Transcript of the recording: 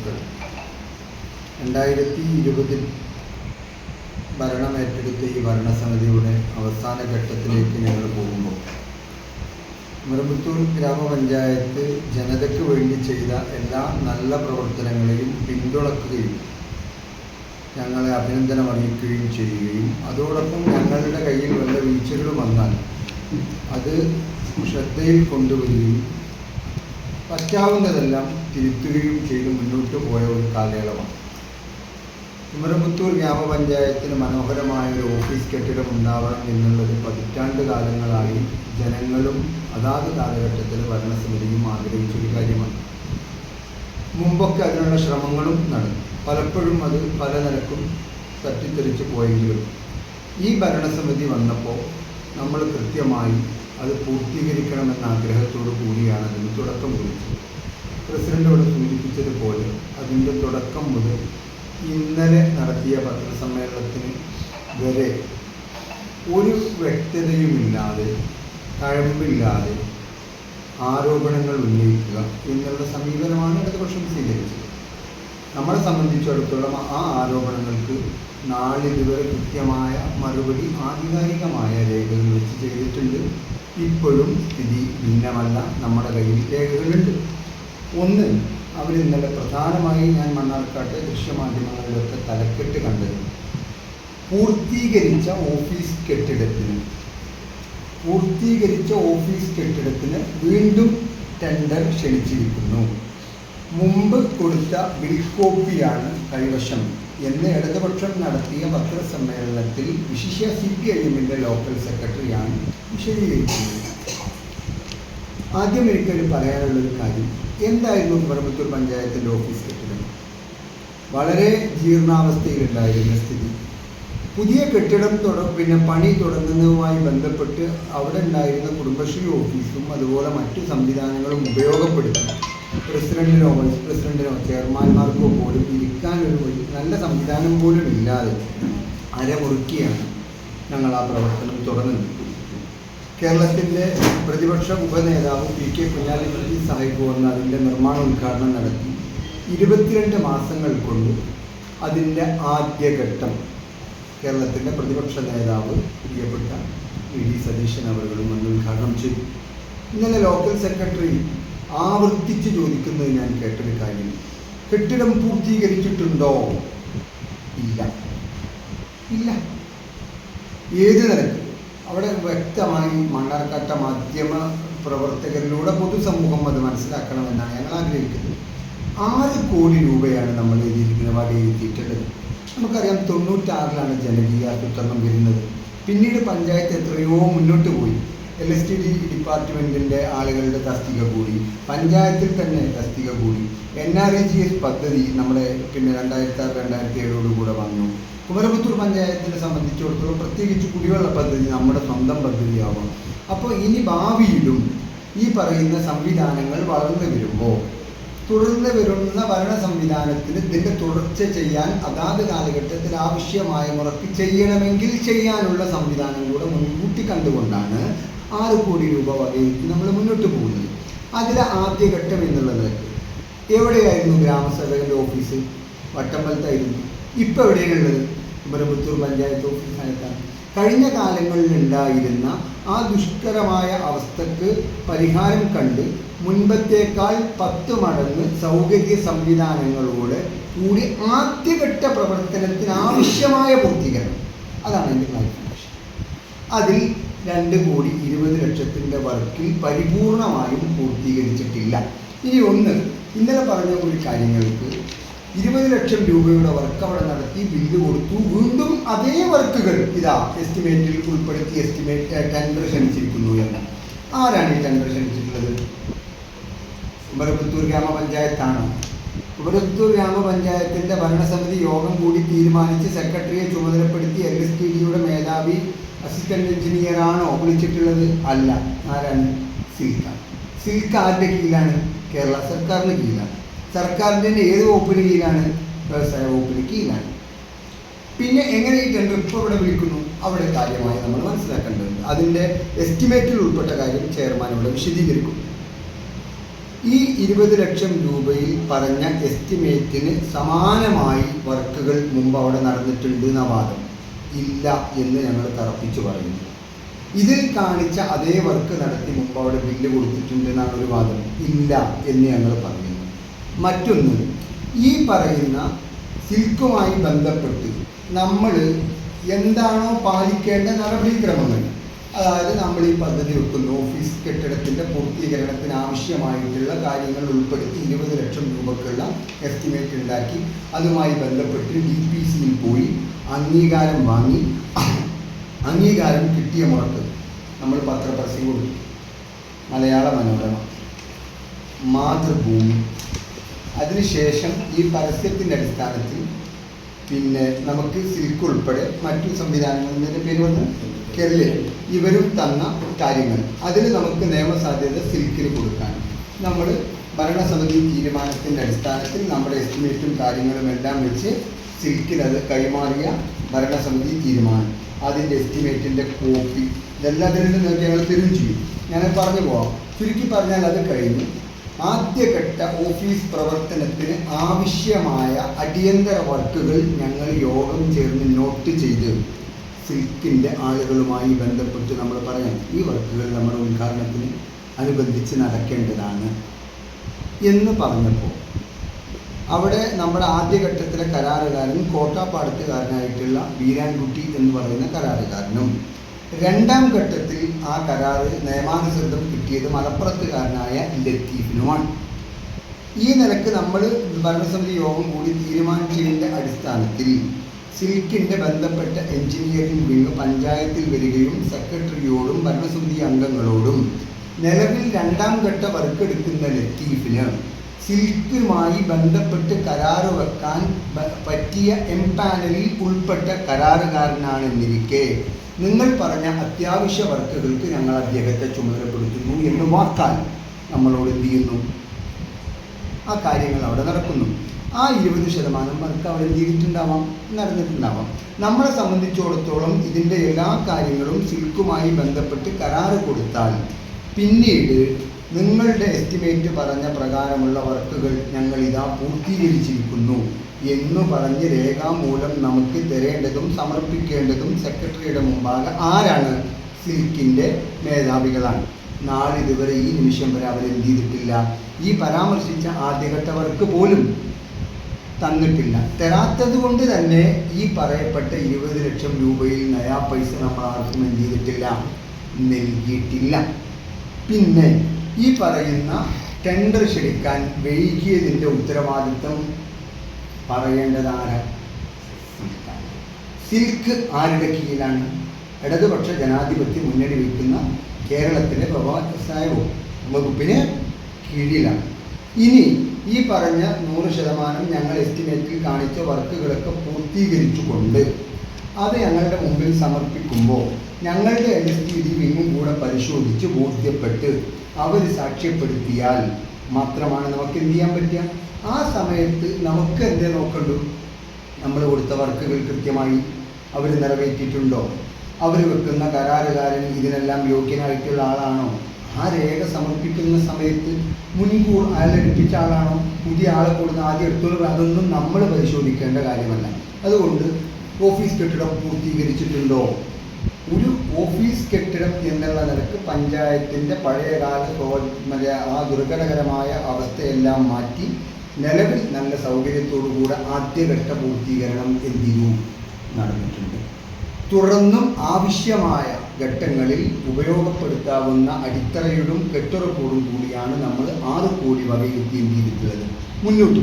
സുഹൃത്തുക്കൾ രണ്ടായിരത്തി ഇരുപതിൽ ഭരണം ഏറ്റെടുത്ത ഈ ഭരണസമിതിയുടെ അവസാന ഘട്ടത്തിലേക്ക് ഞങ്ങൾ പോകുമ്പോൾ മുറമ്പത്തൂർ ഗ്രാമപഞ്ചായത്ത് ജനതയ്ക്ക് വേണ്ടി ചെയ്ത എല്ലാ നല്ല പ്രവർത്തനങ്ങളെയും പിന്തുണക്കുകയും ഞങ്ങളെ അഭിനന്ദനം അറിയിക്കുകയും ചെയ്യുകയും അതോടൊപ്പം ഞങ്ങളുടെ കയ്യിൽ വല്ല വീഴ്ചകൾ വന്നാൽ അത് ശ്രദ്ധയിൽ കൊണ്ടുവരികയും പറ്റാവുന്നതെല്ലാം തിരുത്തുകയും ചെയ്ത് മുന്നോട്ട് പോയ ഒരു കാലയളവാണ്. കുമരമുത്തൂർ ഗ്രാമപഞ്ചായത്തിന് മനോഹരമായ ഒരു ഓഫീസ് കെട്ടിടം ഉണ്ടാവണം എന്നുള്ളത് പതിറ്റാണ്ട് കാലങ്ങളായി ജനങ്ങളും അതാത് കാലഘട്ടത്തിൽ ഭരണസമിതിയും ആഗ്രഹിച്ചൊരു കാര്യമാണ്. മുമ്പൊക്കെ അതിനുള്ള ശ്രമങ്ങളും നടന്നു. പലപ്പോഴും അത് പല നിലക്കും തട്ടിത്തെറിച്ച് പോയെങ്കിലും ഈ ഭരണസമിതി വന്നപ്പോൾ നമ്മൾ കൃത്യമായി അത് പൂർത്തീകരിക്കണമെന്ന ആഗ്രഹത്തോടു കൂടിയാണ് അതിന് തുടക്കം കുറിച്ചത്. പ്രസിഡന്റ് ഇവിടെ സൂചിപ്പിച്ചതുപോലെ അതിന്റെ തുടക്കം മുതൽ ഇന്നലെ നടത്തിയ പത്രസമ്മേളനത്തിന് വരെ ഒരു വ്യക്തതയുമില്ലാതെ തഴമ്പില്ലാതെ ആരോപണങ്ങൾ ഉന്നയിക്കുക എന്നുള്ള സമീപനമാണ് ഇടതുപക്ഷം സ്വീകരിച്ചത്. നമ്മളെ സംബന്ധിച്ചിടത്തോളം ആ ആരോപണങ്ങൾക്ക് നാളിതുവരെ കൃത്യമായ മറുപടി ആധികാരികമായ രേഖകൾ വെച്ച് ചെയ്തിട്ടുണ്ട്. ഇപ്പോഴും സ്ഥിതി ഭിന്നമല്ല. നമ്മുടെ കയ്യിൽ രേഖകളുണ്ട്. ഒന്ന് അവർ ഇന്നലെ പ്രധാനമായി ഞാൻ മണ്ണാർക്കാട്ട് ദൃശ്യമാധ്യമങ്ങളിലൊക്കെ തലക്കെട്ട് കണ്ടത്. പൂർത്തീകരിച്ച ഓഫീസ് കെട്ടിടത്തിന്. പൂർത്തീകരിച്ച ഓഫീസ് കെട്ടിടത്തിന് വീണ്ടും ടെൻഡർ ക്ഷണിച്ചിരിക്കുന്നു. മുമ്പ് കൊടുത്ത ബിൽ കോപ്പിയാണ് കൈവശം എന്ന് ഇടതുപക്ഷം നടത്തിയ പത്രസമ്മേളനത്തിൽ വിശിഷ്യ സി പി ഐ എമ്മിന്റെ ലോക്കൽ സെക്രട്ടറിയാണ് വിശദീകരിക്കുന്നത്. ആദ്യം എനിക്കൊരു പറയാനുള്ളൊരു കാര്യം. എന്തായിരുന്നു പറമ്പത്തൂർ പഞ്ചായത്തിന്റെ ഓഫീസ് കെട്ടിടം? വളരെ ജീർണാവസ്ഥയിലുണ്ടായിരുന്ന സ്ഥിതി. പുതിയ കെട്ടിടം തുട പിന്നെ പണി തുടങ്ങുന്നതുമായി ബന്ധപ്പെട്ട് അവിടെ ഉണ്ടായിരുന്ന കുടുംബശ്രീ ഓഫീസും അതുപോലെ മറ്റു സംവിധാനങ്ങളും ഉപയോഗപ്പെടുത്തി. പ്രസിഡന്റിനോ വൈസ് പ്രസിഡന്റിനോ ചെയർമാൻമാർക്കോ പോലും വഴി- നല്ല സംവിധാനം പോലും ഇല്ലാതെ അരമുറുക്കിയാണ് ഞങ്ങൾ ആ പ്രവർത്തനം തുടങ്ങുന്നത്. കേരളത്തിന്റെ പ്രതിപക്ഷ ഉപനേതാവ് പി കെ കുഞ്ഞാലിക്കുട്ടി സാഹിബ് വന്ന് അതിന്റെ നിർമ്മാണ ഉദ്ഘാടനം നടത്തി. ഇരുപത്തിരണ്ട് മാസങ്ങൾ കൊണ്ട് അതിന്റെ ആദ്യഘട്ടം കേരളത്തിന്റെ പ്രതിപക്ഷ നേതാവ് പ്രിയപ്പെട്ട വി ഡി സതീശൻ അവരുകളും വന്ന് ഉദ്ഘാടനം ചെയ്തു. ഇന്നലെ ലോക്കൽ സെക്രട്ടറി ആവർത്തിച്ച് ചോദിക്കുന്നത് ഞാൻ കേട്ടൊരു കാര്യം കെട്ടിടം പൂർത്തീകരിച്ചിട്ടുണ്ടോ? ഇല്ല. ഇല്ല. ഏത് നിരക്ക് അവിടെ വ്യക്തമായി മണ്ണാർക്കാട്ട മാധ്യമ പ്രവർത്തകരിലൂടെ പൊതുസമൂഹം അത് മനസ്സിലാക്കണമെന്നാണ് ഞങ്ങൾ ആഗ്രഹിക്കുന്നത്. ആറ് കോടി രൂപയാണ് നമ്മൾ എഴുതിയിരിക്കുന്ന വകയിരുത്തിയിട്ടുള്ളത് നമുക്കറിയാം തൊണ്ണൂറ്റാറിലാണ് ജനകീയ ആസൂത്രണം വരുന്നത്. പിന്നീട് പഞ്ചായത്ത് എത്രയോ മുന്നോട്ട് പോയി. എൽ എസ് ടി ഡി ഡിപ്പാർട്ട്മെന്റിന്റെ ആളുകളുടെ തസ്തിക കൂടി പഞ്ചായത്തിൽ തന്നെ തസ്തിക കൂടി. N R E G S പദ്ധതി നമ്മുടെ പിന്നെ രണ്ടായിരത്തി ആറ് രണ്ടായിരത്തി ഏഴോടുകൂടെ വന്നു. കുമരപുത്തൂർ പഞ്ചായത്തിനെ സംബന്ധിച്ചിടത്തോളം പ്രത്യേകിച്ച് കുടിവെള്ള പദ്ധതി നമ്മുടെ സ്വന്തം പദ്ധതിയാവും. അപ്പോൾ ഇനി ഭാവിയിലും ഈ പറയുന്ന സംവിധാനങ്ങൾ വളർന്നു വരുമ്പോൾ തുടർന്ന് വരുന്ന ഭരണ സംവിധാനത്തിന് ഇതിന്റെ തുടർച്ച ചെയ്യാൻ അതാത് കാലഘട്ടത്തിൽ ആവശ്യമായ മുറക്ക് ചെയ്യണമെങ്കിൽ ചെയ്യാനുള്ള സംവിധാനം കൂടെ മുൻകൂട്ടി കണ്ടുകൊണ്ടാണ് ആറ് കോടി രൂപ വകയിരുത്തി നമ്മൾ മുന്നോട്ട് പോകുന്നത്. അതിലെ ആദ്യഘട്ടം എന്നുള്ളത് എവിടെയായിരുന്നു ഗ്രാമസഭയുടെ ഓഫീസ്? വട്ടമ്പലത്തായിരുന്നു. ഇപ്പോൾ എവിടെയാണുള്ളത്? ബ്രഹ്മത്തൂർ പഞ്ചായത്ത് ഓഫീസ് സ്ഥലത്താണ് കഴിഞ്ഞ കാലങ്ങളിൽ ഉണ്ടായിരുന്ന ആ ദുഷ്കരമായ അവസ്ഥക്ക് പരിഹാരം കണ്ട് മുൻപത്തേക്കാൾ പത്ത് മടങ്ങ് സൗകര്യ സംവിധാനങ്ങളോട് കൂടി ആദ്യഘട്ട പ്രവർത്തനത്തിന് ആവശ്യമായ പൂർത്തീകരണം. അതാണ് എന്റെ ക്ലാരിഫിക്കേഷൻ അതിൽ രണ്ട് കോടി ഇരുപത് ലക്ഷത്തിന്റെ വർക്കിൽ പരിപൂർണമായും പൂർത്തീകരിച്ചിട്ടില്ല. ഇനി ഒന്ന് ഇന്നലെ പറഞ്ഞ ഒരു കാര്യങ്ങൾക്ക് ഇരുപത് ലക്ഷം രൂപയുടെ വർക്ക് അവിടെ നടത്തി ബില്ല് കൊടുത്തു. വീണ്ടും അതേ വർക്കുകൾ ഇതാ എസ്റ്റിമേറ്റിൽ ഉൾപ്പെടുത്തി എസ്റ്റിമേറ്റ് ടെൻഡർ ക്ഷണിച്ചിരിക്കുന്നു എന്ന്. ആരാണ് ഈ ടെൻഡർ ക്ഷണിച്ചിട്ടുള്ളത്? കുമരപുത്തൂർ ഗ്രാമപഞ്ചായത്താണ്. കുമരപുത്തൂർ ഗ്രാമപഞ്ചായത്തിന്റെ ഭരണസമിതി യോഗം കൂടി തീരുമാനിച്ച് സെക്രട്ടറിയെ ചുമതലപ്പെടുത്തി എൽ എസ് ടി ഡിയുടെ മേധാവി അസിസ്റ്റന്റ് എഞ്ചിനീയർ ആണോ വിളിച്ചിട്ടുള്ളത്? അല്ല. ആരാണ്? സിൽക്ക. സിൽക്ക ആരുടെ കീഴിലാണ്? കേരള സർക്കാരിന് കീഴിലാണ്. സർക്കാരിന്റെ ഏത് വകുപ്പിന് കീഴിലാണ്? വ്യവസായ വകുപ്പിന് കീഴിലാണ്. പിന്നെ എങ്ങനെ ഈ ടെൻഡർ ഇപ്പോൾ ഇവിടെ വിളിക്കുന്നു? അവിടെ കാര്യമായി നമ്മൾ മനസ്സിലാക്കേണ്ടതുണ്ട്. അതിന്റെ എസ്റ്റിമേറ്റിൽ ഉൾപ്പെട്ട കാര്യം ചെയർമാൻ ഇവിടെ വിശദീകരിക്കും. ഈ ഇരുപത് ലക്ഷം രൂപയിൽ പറഞ്ഞ എസ്റ്റിമേറ്റിന് സമാനമായി വർക്കുകൾ മുമ്പ് അവിടെ നടന്നിട്ടുണ്ട് എന്ന വാദം. ഇല്ല എന്ന് ഞങ്ങൾ തറപ്പിച്ചു പറയുന്നു. ഇതിൽ കാണിച്ച അതേ വർക്ക് നടത്തി മുമ്പ് അവിടെ ബില്ല് കൊടുത്തിട്ടുണ്ട് എന്നാണ് ഒരു വാദം. ഇല്ല എന്ന് ഞങ്ങൾ പറയുന്നു. മറ്റൊന്ന് ഈ പറയുന്ന സിൽക്കുമായി ബന്ധപ്പെട്ട് നമ്മൾ എന്താണോ പാലിക്കേണ്ട നടപടിക്രമങ്ങൾ. അതായത് നമ്മൾ ഈ പദ്ധതി വെക്കുന്നു ഓഫീസ് കെട്ടിടത്തിന്റെ പൂർത്തീകരണത്തിന് ആവശ്യമായിട്ടുള്ള കാര്യങ്ങൾ ഉൾപ്പെടുത്തി ഇരുപത് ലക്ഷം രൂപക്കുള്ള എസ്റ്റിമേറ്റ് ഉണ്ടാക്കി അതുമായി ബന്ധപ്പെട്ട് ഡി പി സിയിൽ പോയി അംഗീകാരം വാങ്ങി അംഗീകാരം കിട്ടിയ മുറക്ക് നമ്മൾ പത്രപരസ്യം കൊടുത്തു മലയാള മനോരമ. മാതൃഭൂമി. അതിനുശേഷം ഈ പരസ്യത്തിന്റെ അടിസ്ഥാനത്തിൽ പിന്നെ നമുക്ക് സിൽക്ക് ഉൾപ്പെടെ മറ്റു സംവിധാനങ്ങളുടെ പേര് വന്ന് കെല്ല് ഇവരും തന്ന കാര്യങ്ങൾ. അതിന് നമുക്ക് നിയമസാധ്യത സിൽക്കിന് കൊടുക്കാൻ. നമ്മൾ ഭരണസമിതി തീരുമാനത്തിന്റെ അടിസ്ഥാനത്തിൽ നമ്മുടെ എസ്റ്റിമേറ്റും കാര്യങ്ങളും എല്ലാം വെച്ച് സിൽക്കിന് അത് കൈമാറിയ ഭരണസമിതി തീരുമാനം. അതിന്റെ എസ്റ്റിമേറ്റിന്റെ കോപ്പി ഇതെല്ലാം അതിൽ ഞങ്ങൾ തരും ചെയ്യും. ഞാൻ പറഞ്ഞു പോവാം. ചുരുക്കി പറഞ്ഞാൽ അത് കഴിഞ്ഞു ആദ്യഘട്ട ഓഫീസ് പ്രവർത്തനത്തിന് ആവശ്യമായ അടിയന്തര വർക്കുകൾ ഞങ്ങൾ യോഗം ചേർന്ന് നോട്ട് ചെയ്ത് സിൽക്കിന്റെ ആളുകളുമായി ബന്ധപ്പെട്ട് നമ്മൾ പറയാം. ഈ വർക്കുകൾ നമ്മുടെ ഉദ്ഘാടനത്തിന് അനുബന്ധിച്ച് നടക്കേണ്ടതാണ് എന്ന് പറഞ്ഞപ്പോൾ അവിടെ നമ്മുടെ ആദ്യഘട്ടത്തിലെ കരാറുകാരൻ കോട്ടാപ്പാടത്തുകാരനായിട്ടുള്ള വീരാൻകുട്ടി എന്ന് പറയുന്ന കരാറുകാരനും. രണ്ടാം ഘട്ടത്തിൽ ആ കരാറ് നിയമാനുസൃതം കിട്ടിയത് മലപ്പുറത്തുകാരനായ ലത്തീഫിനുമാണ്. ഈ നിലയ്ക്ക് നമ്മൾ ഭരണസമിതി യോഗം കൂടി തീരുമാനിച്ചതിന്റെ അടിസ്ഥാനത്തിൽ സിൽക്കിന്റെ ബന്ധപ്പെട്ട എഞ്ചിനീയറിംഗ് വിങ് പഞ്ചായത്തിൽ വരികയും സെക്രട്ടറിയോടും ഭരണസമിതി അംഗങ്ങളോടും നിലവിൽ രണ്ടാം ഘട്ട വർക്ക് എടുക്കുന്ന ലത്തീഫിന് സിൽക്കുമായി ബന്ധപ്പെട്ട് കരാറ് വെക്കാൻ പറ്റിയ എം പാനലിൽ ഉൾപ്പെട്ട കരാറുകാരനാണെന്നിരിക്കെ നിങ്ങൾ പറഞ്ഞ അത്യാവശ്യ വർക്കുകൾക്ക് ഞങ്ങൾ അദ്ദേഹത്തെ ചുമതലപ്പെടുത്തുന്നു എന്ന് വാക്കാൽ നമ്മളോട് എന്ത് ചെയ്യുന്നു? ആ കാര്യങ്ങൾ അവിടെ നടക്കുന്നു. ആ ഇരുപത് ശതമാനം വർക്ക് അവിടെ എന്ത് ചെയ്തിട്ടുണ്ടാവാം? നടന്നിട്ടുണ്ടാവാം. നമ്മളെ സംബന്ധിച്ചിടത്തോളം ഇതിന്റെ എല്ലാ കാര്യങ്ങളും സിൽക്കുമായി ബന്ധപ്പെട്ട് കരാറ് കൊടുത്താൽ പിന്നീട് നിങ്ങളുടെ എസ്റ്റിമേറ്റ് പറഞ്ഞ പ്രകാരമുള്ള വർക്കുകൾ ഞങ്ങൾ ഇതാ പൂർത്തീകരിച്ചിരിക്കുന്നു എന്ന് പറഞ്ഞ് രേഖാമൂലം നമുക്ക് തരേണ്ടതും സമർപ്പിക്കേണ്ടതും സെക്രട്ടറിയുടെ മുമ്പാകെ ആരാണ് സിൽക്കിന്റെ മേധാവികളാണ്. നാളിതുവരെ ഈ നിമിഷം വരെ അവർ എന്ത് ചെയ്തിട്ടില്ല. ഈ പരാമർശിച്ച ആദ്യഘട്ട വർക്ക് പോലും തന്നിട്ടില്ല. തരാത്തത് കൊണ്ട് തന്നെ ഈ പറയപ്പെട്ട ഇരുപത് ലക്ഷം രൂപയിൽ നയാ പൈസ നമ്മൾ ആർക്കും എന്ത് ചെയ്തിട്ടില്ല. നൽകിയിട്ടില്ല. പിന്നെ ഈ പറയുന്ന ടെൻഡർ ക്ഷണിക്കാൻ വൈകിയതിന്റെ ഉത്തരവാദിത്വം പറയേണ്ടതാണ് സിൽക്ക് ആരുടെ കീഴിലാണ്? ഇടതുപക്ഷ ജനാധിപത്യ മുന്നണി വയ്ക്കുന്ന കേരളത്തിലെ പ്രഭാസായ വകുപ്പിന് കീഴിലാണ്. ഇനി ഈ പറഞ്ഞ നൂറ് ശതമാനം ഞങ്ങൾ എസ്റ്റിമേറ്റിൽ കാണിച്ച വർക്കുകളൊക്കെ പൂർത്തീകരിച്ചുകൊണ്ട് അത് ഞങ്ങളുടെ മുമ്പിൽ സമർപ്പിക്കുമ്പോൾ ഞങ്ങളുടെ എൻ എസ് ടി ഡി കൂടെ പരിശോധിച്ച് ബോധ്യപ്പെട്ട് അവർ സാക്ഷ്യപ്പെടുത്തിയാൽ മാത്രമാണ് നമുക്ക് എന്ത് ചെയ്യാൻ പറ്റുക? ആ സമയത്ത് നമുക്ക് എന്തേ നോക്കണ്ടു? നമ്മൾ കൊടുത്ത വർക്കുകൾ കൃത്യമായി അവർ നിറവേറ്റിയിട്ടുണ്ടോ? അവർ വെക്കുന്ന കരാറുകാരൻ ഇതിനെല്ലാം യോഗ്യനായിട്ടുള്ള ആളാണോ? ആ രേഖ സമർപ്പിക്കുന്ന സമയത്ത് മുൻകൂർ അയാളെടുപ്പിച്ച ആളാണോ? പുതിയ ആളെ കൊടുത്ത് ആദ്യം എടുത്തോളൂ. അതൊന്നും നമ്മൾ പരിശോധിക്കേണ്ട കാര്യമല്ല. അതുകൊണ്ട് ഓഫീസ് കെട്ടിടം പൂർത്തീകരിച്ചിട്ടുണ്ടോ? ഒരു ഓഫീസ് കെട്ടിടം എന്നുള്ള നിലയ്ക്ക് പഞ്ചായത്തിന്റെ പഴയകാല മറ്റേ ആ ദുർഘടകരമായ അവസ്ഥയെല്ലാം മാറ്റി നിലവിൽ നല്ല സൗകര്യത്തോടുകൂടെ ആദ്യഘട്ട പൂർത്തീകരണം എന്തിനു നടന്നിട്ടുണ്ട്. തുടർന്നും ആവശ്യമായ ഘട്ടങ്ങളിൽ ഉപയോഗപ്പെടുത്താവുന്ന അടിത്തറയോടും കെട്ടുറപ്പോടും കൂടിയാണ് നമ്മൾ ആറ് കോടി വകയിരുത്തി എന്ത് മുന്നോട്ട്